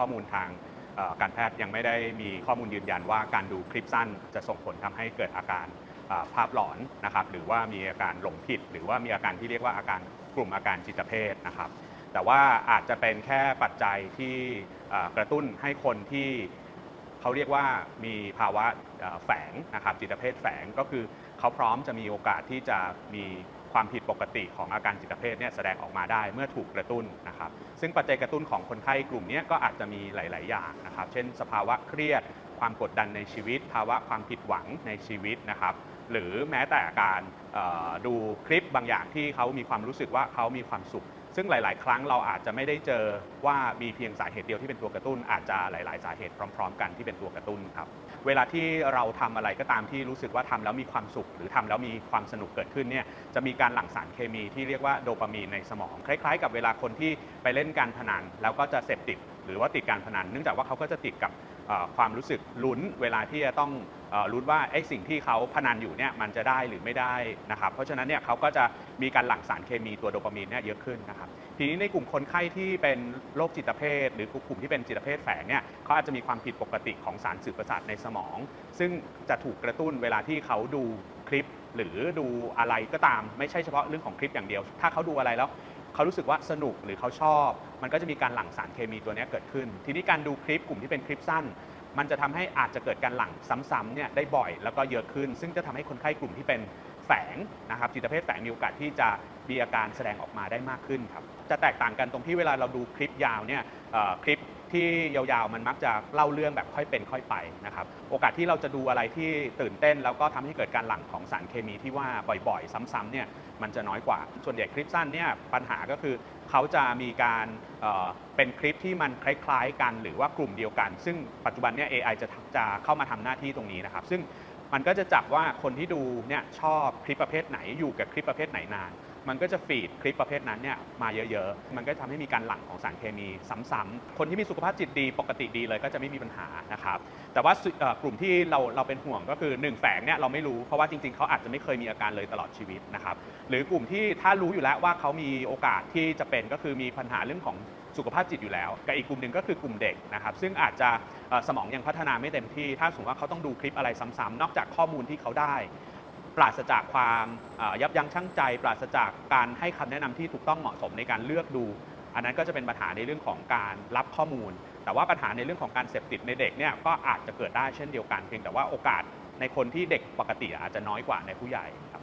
ข้อมูลทางการแพทย์ยังไม่ได้มีข้อมูลยืนยันว่าการดูคลิปสั้นจะส่งผลทำให้เกิดอาการภาพหลอนนะครับหรือว่ามีอาการหลงผิด หรือว่ามีอาการที่เรียกว่าอาการกลุ่มอาการจิตเภทนะครับ แต่ว่าอาจจะเป็นแค่ปัจจัยที่กระตุ้นให้คนที่เขาเรียกว่ามีภาวะแฝงนะครับจิตเภทแฝงก็คือเขาพร้อมจะมีโอกาสที่จะมี ความผิดปกติของอาการจิตเภทเนี่ยแสดงออกมาได้เมื่อถูกกระตุ้นนะครับ ซึ่งปัจจัยกระตุ้นของคนไข้กลุ่มนี้ก็อาจจะมีหลาย ๆ อย่างนะครับ เช่น สภาวะเครียด ความกดดันในชีวิต ภาวะความผิดหวังในชีวิตนะครับ หรือแม้แต่การดูคลิปบางอย่างที่เขามีความรู้สึกว่าเขามีความสุข ซึ่งหลาย ๆ ครั้งเราอาจจะไม่ได้เจอว่ามีเพียงสาเหตุเดียวที่เป็นตัวกระตุ้น อาจจะหลาย ๆ สาเหตุพร้อม ๆ กันที่เป็นตัวกระตุ้นครับ เวลาที่เราทำอะไรก็ตามที่รู้สึกว่าทำแล้วมีความสุข หรือทำแล้วมีความสนุกเกิดขึ้นเนี่ยจะมีการหลั่งสารเคมีที่เรียกว่าโดปามีนในสมอง คล้าย ๆ กับเวลาคนที่ไปเล่นการพนันแล้วก็จะเสพติด รือว่าติดการพนัน เนื่องจากว่าเขาก็จะติดกับความรู้สึกลุ้นเวลาที่จะต้องเอ่อลุ้นว่าไอ้สิ่งที่เขาพนันอยู่เนี่ยมันจะได้หรือไม่ได้นะครับเพราะฉะนั้นเนี่ยเขาก็จะมีการหลั่งสารเคมีตัวโดปามีนเนี่ยเยอะขึ้นนะครับทีนี้ในกลุ่มคนไข้ที่เป็นโรคจิตเภท หรือกลุ่มที่เป็นจิตเภทแฝงเนี่ยเขาอาจจะมีความผิดปกติของสารสื่อประสาทในสมอง ซึ่งจะถูกกระตุ้นเวลาที่เขาดูคลิป หรือดูอะไรก็ตาม ไม่ใช่เฉพาะเรื่องของคลิปอย่างเดียว ถ้าเขาดูอะไรแล้ว เขารู้สึกว่าสนุกหรือเขาชอบ มันก็จะมีการหลั่งสารเคมีตัวนี้เกิดขึ้น ทีนี้การดูคลิปกลุ่มที่เป็นคลิปสั้น มันจะทำให้อาจจะเกิดการหลั่งซ้ำๆเนี่ยได้บ่อยแล้วก็เยอะขึ้น ซึ่งจะทำให้คนไข้กลุ่มที่เป็นแฝงนะครับจิตเภทแฝงมีโอกาสที่จะมีอาการแสดงออกมาได้มากขึ้นครับจะแตกต่างกันตรงที่เวลาเราดูคลิปยาวเนี่ยคลิป ที่ยาวๆมันมักจะเล่าเรื่องแบบค่อยเป็นค่อยไปนะครับโอกาสที่เราจะดูอะไรที่ตื่นเต้น แล้วก็ทำให้เกิดการหลั่งของสารเคมีที่ว่าบ่อยๆ ซ้ำๆเนี่ยมันจะน้อยกว่า ส่วนใหญ่คลิปสั้นเนี่ยปัญหาก็คือเขาจะมีการเเป็นคลิปที่มันคล้ายๆกัน หรือว่ากลุ่มเดียวกัน ซึ่งปัจจุบันเนี่ย AI จะจะเข้ามาทำหน้าที่ตรงนี้นะครับ ซึ่งมันก็จะจับว่าคนที่ดูเนี่ยชอบคลิปประเภทไหนอยู่กับคลิปประเภทไหนนาน มันก็จะฟีดคลิปประเภทนั้นเนี่ยมาเยอะๆ มันก็ทำให้มีการหลั่งของสารเคมีซ้ำๆคนที่มีสุขภาพจิตดีปกติดีเลยก็จะไม่มีปัญหานะครับ แต่ว่ากลุ่มที่เราเราเป็นห่วงก็คือหนึ่งแฝงเนี่ยเราไม่รู้เพราะว่าจริงๆ เขาอาจจะไม่เคยมีอาการเลยตลอดชีวิตนะครับ หรือกลุ่มที่ถ้ารู้อยู่แล้วว่าเขามีโอกาสที่จะเป็นก็คือมีปัญหาเรื่องของสุขภาพจิตอยู่แล้วกับอีกกลุ่มหนึ่งก็คือกลุ่มเด็กนะครับ ซึ่งอาจจะสมองยังพัฒนาไม่เต็มที่ ถ้าสมมติว่าเขาต้องดูคลิปอะไรซ้ำๆนอกจากข้อมูลที่เขาได้ ปราศจากความยับยั้งชั่งใจ ปราศจากการให้คำแนะนำที่ถูกต้องเหมาะสมในการเลือกดู อันนั้นก็จะเป็นปัญหาในเรื่องของการรับข้อมูล แต่ว่าปัญหาในเรื่องของการเสพติดในเด็กเนี่ยก็อาจจะเกิดได้เช่นเดียวกันเพียงแต่ว่าโอกาสในคนที่เด็กปกติอาจจะน้อยกว่าในผู้ใหญ่ครับ